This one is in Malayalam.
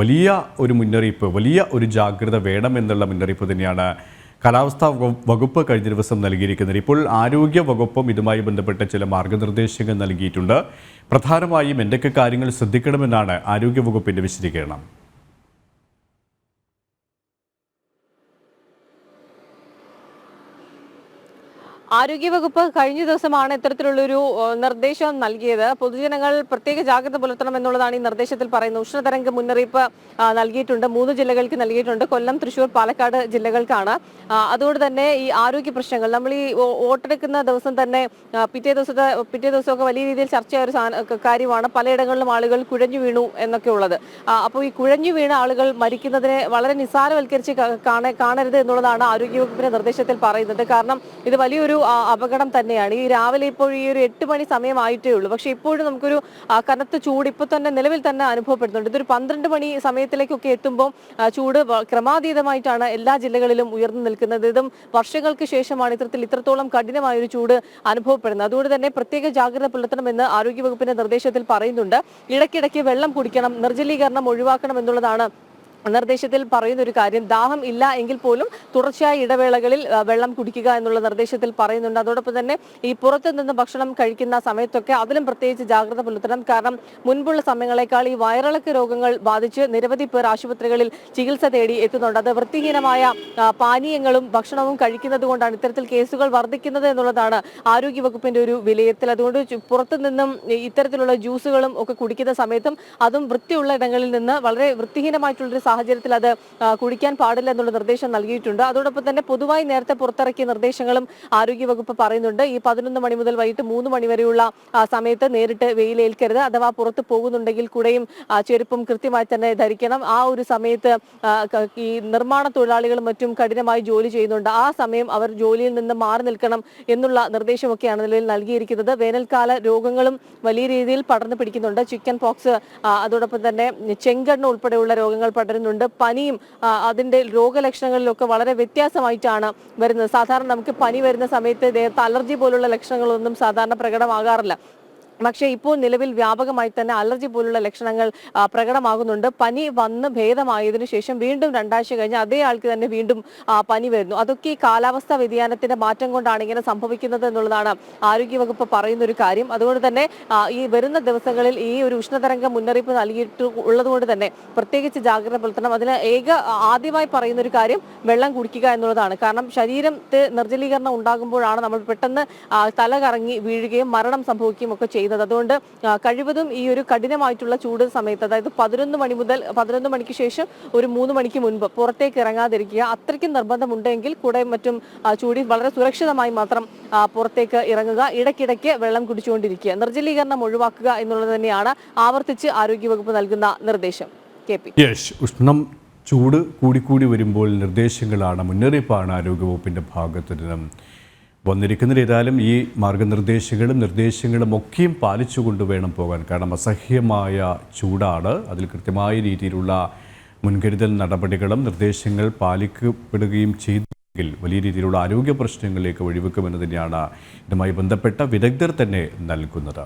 വലിയ ഒരു മുന്നറിയിപ്പ് വലിയ ഒരു ജാഗ്രത വേണം എന്നുള്ള മുന്നറിയിപ്പ് തന്നെയാണ് കാലാവസ്ഥാ വകുപ്പ് കഴിഞ്ഞ ദിവസം നൽകിയിരിക്കുന്നത്. ഇപ്പോൾ ആരോഗ്യ വകുപ്പും ഇതുമായി ബന്ധപ്പെട്ട ചില മാർഗനിർദ്ദേശങ്ങൾ നൽകിയിട്ടുണ്ട്. പ്രധാനമായും എന്തൊക്കെ കാര്യങ്ങൾ ശ്രദ്ധിക്കണമെന്നാണ് ആരോഗ്യ വകുപ്പിന്റെ വിശദീകരണം. ആരോഗ്യവകുപ്പ് കഴിഞ്ഞ ദിവസമാണ് ഇത്തരത്തിലുള്ളൊരു നിർദ്ദേശം നൽകിയത്. പൊതുജനങ്ങൾ പ്രത്യേക ജാഗ്രത പുലർത്തണം എന്നുള്ളതാണ് ഈ നിർദ്ദേശത്തിൽ പറയുന്നത്. ഉഷ്ണതരംഗ മുന്നറിയിപ്പ് നൽകിയിട്ടുണ്ട്. മൂന്ന് ജില്ലകൾക്ക് നൽകിയിട്ടുണ്ട്. കൊല്ലം തൃശൂർ പാലക്കാട് ജില്ലകൾക്കാണ്. അതുകൊണ്ട് തന്നെ ഈ ആരോഗ്യ പ്രശ്നങ്ങൾ നമ്മൾ ഈ വോട്ടെടുക്കുന്ന ദിവസം തന്നെ പിറ്റേ ദിവസത്തെ പിറ്റേ ദിവസമൊക്കെ വലിയ രീതിയിൽ ചർച്ചയായ ഒരു കാര്യമാണ് പലയിടങ്ങളിലും ആളുകൾ കുഴഞ്ഞു വീണു എന്നൊക്കെ ഉള്ളത് അപ്പോൾ ഈ കുഴഞ്ഞു വീണ ആളുകൾ മരിക്കുന്നതിനെ വളരെ നിസ്സാരവൽക്കരിച്ച് കാണരുത് എന്നുള്ളതാണ് ആരോഗ്യവകുപ്പിന്റെ നിർദ്ദേശത്തിൽ പറയുന്നത്. കാരണം ഇത് വലിയൊരു അപകടം തന്നെയാണ്. ഈ രാവിലെ ഇപ്പോൾ ഈ ഒരു എട്ട് മണി സമയമായിട്ടേ ഉള്ളൂ. പക്ഷെ ഇപ്പോഴും നമുക്കൊരു കനത്ത ചൂട് ഇപ്പോൾ തന്നെ നിലവിൽ തന്നെ അനുഭവപ്പെടുന്നുണ്ട്. ഇതൊരു പന്ത്രണ്ട് മണി സമയത്തിലേക്കൊക്കെ എത്തുമ്പോൾ ചൂട് ക്രമാതീതമായിട്ടാണ് എല്ലാ ജില്ലകളിലും ഉയർന്നു നിൽക്കുന്നത്. ഇതും വർഷങ്ങൾക്ക് ശേഷമാണ് ഇത്തരത്തിൽ ഇത്രത്തോളം കഠിനമായ ഒരു ചൂട് അനുഭവപ്പെടുന്നത്. അതുകൊണ്ട് തന്നെ പ്രത്യേക ജാഗ്രത പുലർത്തണമെന്ന് ആരോഗ്യവകുപ്പിന്റെ നിർദ്ദേശത്തിൽ പറയുന്നുണ്ട്. ഇടയ്ക്കിടയ്ക്ക് വെള്ളം കുടിക്കണം നിർജലീകരണം ഒഴിവാക്കണം എന്നുള്ളതാണ് നിർദ്ദേശത്തിൽ പറയുന്ന ഒരു കാര്യം ദാഹം ഇല്ല എങ്കിൽ പോലും തുടർച്ചയായ ഇടവേളകളിൽ വെള്ളം കുടിക്കുക എന്നുള്ള നിർദ്ദേശത്തിൽ പറയുന്നുണ്ട്. അതോടൊപ്പം തന്നെ ഈ പുറത്തു നിന്ന് ഭക്ഷണം കഴിക്കുന്ന സമയത്തൊക്കെ അതിലും പ്രത്യേകിച്ച് ജാഗ്രത പുലർത്തണം. കാരണം മുൻപുള്ള സമയങ്ങളെക്കാൾ ഈ വയറിളക്ക രോഗങ്ങൾ ബാധിച്ച് നിരവധി പേർ ആശുപത്രികളിൽ ചികിത്സ തേടി എത്തുന്നുണ്ട്. അത് വൃത്തിഹീനമായ പാനീയങ്ങളും ഭക്ഷണവും കഴിക്കുന്നത് കൊണ്ടാണ് ഇത്തരത്തിൽ കേസുകൾ വർദ്ധിക്കുന്നത് എന്നുള്ളതാണ് ആരോഗ്യവകുപ്പിന്റെ ഒരു വിലയിരുത്തൽ. അതുകൊണ്ട് പുറത്തു നിന്നും ഇത്തരത്തിലുള്ള ജ്യൂസുകളും ഒക്കെ കുടിക്കുന്ന സമയത്തും അതും വൃത്തിയുള്ള ഇടങ്ങളിൽ നിന്ന് വളരെ വൃത്തിഹീനമായിട്ടുള്ളൊരു സാഹചര്യത്തിൽ അത് കുടിക്കാൻ പാടില്ല എന്നുള്ള നിർദ്ദേശം നൽകിയിട്ടുണ്ട്. അതോടൊപ്പം തന്നെ പൊതുവായി നേരത്തെ പുറത്തിറക്കിയ നിർദ്ദേശങ്ങളും ആരോഗ്യവകുപ്പ് പറയുന്നുണ്ട്. ഈ പതിനൊന്ന് മണി മുതൽ വൈകിട്ട് മൂന്ന് മണി വരെയുള്ള സമയത്ത് നേരിട്ട് വെയിലേൽക്കരുത്. അഥവാ പുറത്ത് പോകുന്നുണ്ടെങ്കിൽ കൂടെയും ചെരുപ്പും കൃത്യമായി തന്നെ ധരിക്കണം. ആ ഒരു സമയത്ത് ഈ നിർമ്മാണ തൊഴിലാളികളും മറ്റും കഠിനമായി ജോലി ചെയ്യുന്നുണ്ട്. ആ സമയം അവർ ജോലിയിൽ നിന്ന് മാറി നിൽക്കണം എന്നുള്ള നിർദ്ദേശമൊക്കെയാണ് നിലവിൽ നൽകിയിരിക്കുന്നത്. വേനൽക്കാല രോഗങ്ങളും വലിയ രീതിയിൽ പടർന്നു പിടിക്കുന്നുണ്ട്. ചിക്കൻ പോക്സ് അതോടൊപ്പം തന്നെ ചെങ്കണ്ണ് ഉൾപ്പെടെയുള്ള രോഗങ്ങൾ പടരുന്നുണ്ട് പനിയും അതിന്റെ രോഗലക്ഷണങ്ങളിലൊക്കെ വളരെ വ്യത്യാസമായിട്ടാണ് വരുന്നത്. സാധാരണ നമുക്ക് പനി വരുന്ന സമയത്ത് അലർജി പോലുള്ള ലക്ഷണങ്ങളൊന്നും സാധാരണ പ്രകടമാകാറില്ല. പക്ഷേ ഇപ്പോൾ നിലവിൽ വ്യാപകമായി തന്നെ അലർജി പോലുള്ള ലക്ഷണങ്ങൾ പ്രകടമാകുന്നുണ്ട്. പനി വന്ന് ഭേദമായതിനു ശേഷം വീണ്ടും രണ്ടാഴ്ച കഴിഞ്ഞ് അതേ ആൾക്ക് തന്നെ വീണ്ടും പനി വരുന്നു. അതൊക്കെ ഈ കാലാവസ്ഥാ വ്യതിയാനത്തിന്റെ മാറ്റം കൊണ്ടാണ് ഇങ്ങനെ സംഭവിക്കുന്നത് എന്നുള്ളതാണ് ആരോഗ്യവകുപ്പ് പറയുന്ന ഒരു കാര്യം. അതുകൊണ്ട് തന്നെ ഈ വരുന്ന ദിവസങ്ങളിൽ ഈ ഒരു ഉഷ്ണതരംഗം മുന്നറിയിപ്പ് നൽകിയിട്ട് ഉള്ളതുകൊണ്ട് തന്നെ പ്രത്യേകിച്ച് ജാഗ്രത പുലർത്തണം. അതിന് ഏക ആദ്യമായി പറയുന്ന ഒരു കാര്യം വെള്ളം കുടിക്കുക എന്നുള്ളതാണ്. കാരണം ശരീരത്തെ നിർജലീകരണം ഉണ്ടാകുമ്പോഴാണ് നമ്മൾ പെട്ടെന്ന് തല കറങ്ങി വീഴുകയും മരണം സംഭവിക്കുകയും ഒക്കെ ചെയ്യുന്നത്. അതുകൊണ്ട് ആ, കഴിവതും ഈ ഒരു കഠിനമായിട്ടുള്ള ചൂട് സമയത്ത് അതായത് പതിനൊന്ന് മണി മുതൽ പതിനൊന്ന് മണിക്ക് ശേഷം ഒരു മൂന്ന് മണിക്ക് മുൻപ് പുറത്തേക്ക് ഇറങ്ങാതിരിക്കുക അത്രയ്ക്കും നിർബന്ധമുണ്ടെങ്കിൽ കൂടെ മറ്റും ചൂടി വളരെ സുരക്ഷിതമായി മാത്രം പുറത്തേക്ക് ഇറങ്ങുക ഇടയ്ക്കിടയ്ക്ക് വെള്ളം കുടിച്ചുകൊണ്ടിരിക്കുക. നിർജലീകരണം ഒഴിവാക്കുക എന്നുള്ളത് തന്നെയാണ് ആവർത്തിച്ച് ആരോഗ്യവകുപ്പ് നൽകുന്ന നിർദ്ദേശം. കെ. പി. ഉഷ്ണം ചൂട് കൂടിക്കൂടി വരുമ്പോൾ നിർദ്ദേശങ്ങളാണ് മുന്നറിയിപ്പാണ് ആരോഗ്യവകുപ്പിന്റെ ഭാഗത്തു നിന്നും. വന്നിരിക്കുന്നത് ഏതായാലും ഈ മാർഗനിർദ്ദേശങ്ങളും നിർദ്ദേശങ്ങളും ഒക്കെയും പാലിച്ചു വേണം പോകാൻ. കാരണം അസഹ്യമായ ചൂടാണ്. അതിൽ കൃത്യമായ രീതിയിലുള്ള മുൻകരുതൽ നടപടികളും നിർദ്ദേശങ്ങൾ പാലിക്കപ്പെടുകയും ചെയ്തെങ്കിൽ വലിയ രീതിയിലുള്ള ആരോഗ്യ പ്രശ്നങ്ങളിലേക്ക് ഒഴിവെക്കുമെന്ന് തന്നെയാണ് ഇതുമായി ബന്ധപ്പെട്ട വിദഗ്ധർ തന്നെ നൽകുന്നത്.